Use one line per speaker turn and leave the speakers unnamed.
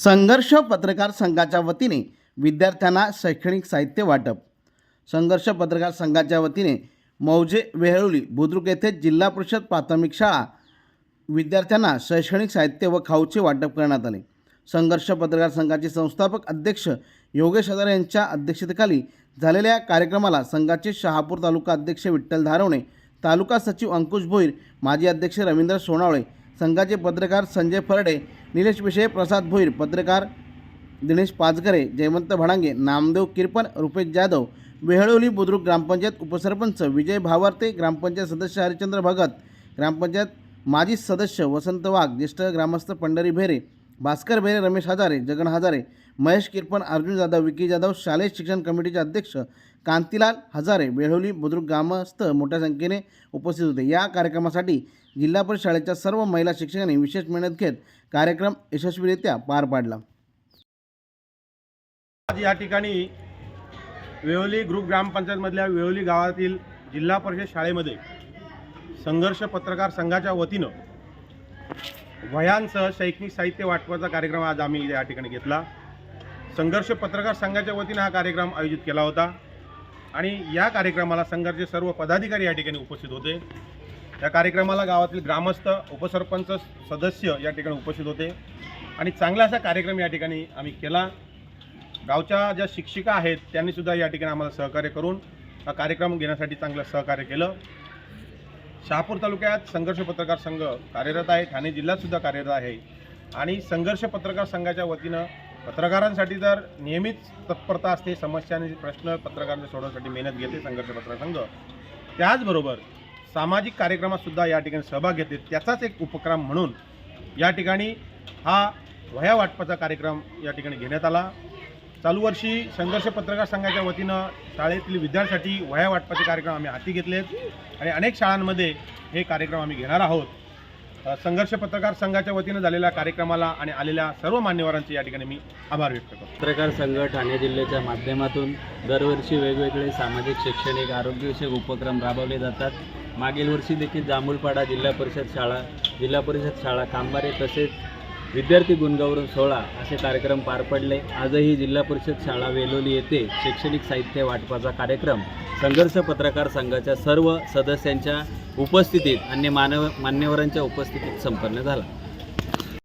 संघर्ष पत्रकार संघाच्या वतीने विद्यार्थ्यांना शैक्षणिक साहित्य वाटप. संघर्ष पत्रकार संघाच्या वतीने मौजे वेहळोली बुद्रुक येथे जिल्हा परिषद प्राथमिक शाळा विद्यार्थ्यांना शैक्षणिक साहित्य व खाऊचे वाटप करण्यात आले. संघर्ष पत्रकार संघाचे संस्थापक अध्यक्ष योगेश हजार यांच्या अध्यक्षतेखाली झालेल्या या कार्यक्रमाला संघाचे शहापूर तालुका अध्यक्ष विठ्ठल धारवणे तालुका सचिव अंकुश भोईर माजी अध्यक्ष रवींद्र सोनावळे संघाचे पत्रकार संजय फरडे निलेश विषय प्रसाद भोईर पत्रकार दिनेश पाचगरे जयवंत भडांगे नामदेव किरपन रुपेश जाधव वेहळोली बुद्रुक ग्रामपंचायत उपसरपंच विजय भावार्ते ग्रामपंचायत सदस्य हरिचंद्र भगत ग्रामपंचायत माजी सदस्य वसंत वाघ ज्येष्ठ ग्रामस्थ पंढरी भेरे भास्कर भेरे रमेश हजारे जगन हजारे महेश किरपण अर्जुन जाधव विकी जाधव शालेय शिक्षण कमिटीचे अध्यक्ष कांतीलाल हजारे वेळोली बुद्रुक ग्रामस्थ मोठ्या संख्येने उपस्थित होते. या कार्यक्रमासाठी जिल्हा परिषद शाळेच्या सर्व महिला शिक्षकांनी विशेष मेहनत घेत कार्यक्रम यशस्वीरित्या पार पाडला.
आज या ठिकाणी वेळोली ग्रुप ग्रामपंचायतमधल्या वेवली गावातील जिल्हा परिषद शाळेमध्ये संघर्ष पत्रकार संघाच्या वतीनं वह्यांसह शैक्षणिक साहित्य वाटपाचा कार्यक्रम आज आम्ही या ठिकाणी घेतला. संघर्ष पत्रकार संघाच्या वतीनं हा कार्यक्रम आयोजित केला होता. आणि या कार्यक्रमाला संघाचे सर्व पदाधिकारी या ठिकाणी उपस्थित होते. या कार्यक्रमाला गावातील ग्रामस्थ उपसरपंच सदस्य या ठिकाणी उपस्थित होते. आणि चांगला असा कार्यक्रम या ठिकाणी आम्ही केला. गावच्या ज्या शिक्षिका आहेत त्यांनीसुद्धा या ठिकाणी आम्हाला सहकार्य करून हा कार्यक्रम घेण्यासाठी चांगलं सहकार्य केलं. शहापूर तालुक्यात संघर्ष पत्रकार संघ कार्यरत आहे. ठाणे जिल्ह्यातसुद्धा कार्यरत आहे. आणि संघर्ष पत्रकार संघाच्या वतीनं पत्रकारांसाठी तर नियमित तत्परता असते समस्या आणि प्रश्न पत्रकारांच्या सोडवण्यासाठी मेहनत घेते संघर्ष पत्रकार संघ त्याचबरोबर सामाजिक कार्यक्रमात सुद्धा या ठिकाणी सहभाग घेते. त्याचाच एक उपक्रम म्हणून या ठिकाणी हा वह्या वाटपाचा कार्यक्रम या ठिकाणी घेण्यात आला. चालू वर्षी संघर्ष पत्रकार संघाच्या वतीनं शाळेतील विद्यार्थ्यांसाठी वह्या वाटपाचे कार्यक्रम आम्ही हाती घेतलेत आणि अनेक शाळांमध्ये हे कार्यक्रम आम्ही घेणार आहोत. संघर्ष पत्रकार संघाच्या वतीनं झालेल्या कार्यक्रमाला आणि आलेल्या सर्व मान्यवरांचे या ठिकाणी मी आभार व्यक्त करतो.
पत्रकार संघ ठाणे जिल्ह्याच्या माध्यमातून दरवर्षी वेगवेगळे सामाजिक शैक्षणिक आरोग्यविषयक उपक्रम राबवले जातात. मागील वर्षी देखील जांभूळपाडा जिल्हा परिषद शाळा जिल्हा परिषद शाळा कांबारे तसेच विद्यार्थी गुणगौरव सोहळा असे कार्यक्रम पार पडले. आजही जिल्हा परिषद शाळा वेलोली येथे शैक्षणिक साहित्य वाटपाचा कार्यक्रम संघर्ष पत्रकार संघाच्या सर्व सदस्यांच्या उपस्थितीत आणि मानव मान्यवरांच्या उपस्थितीत संपन्न झाला.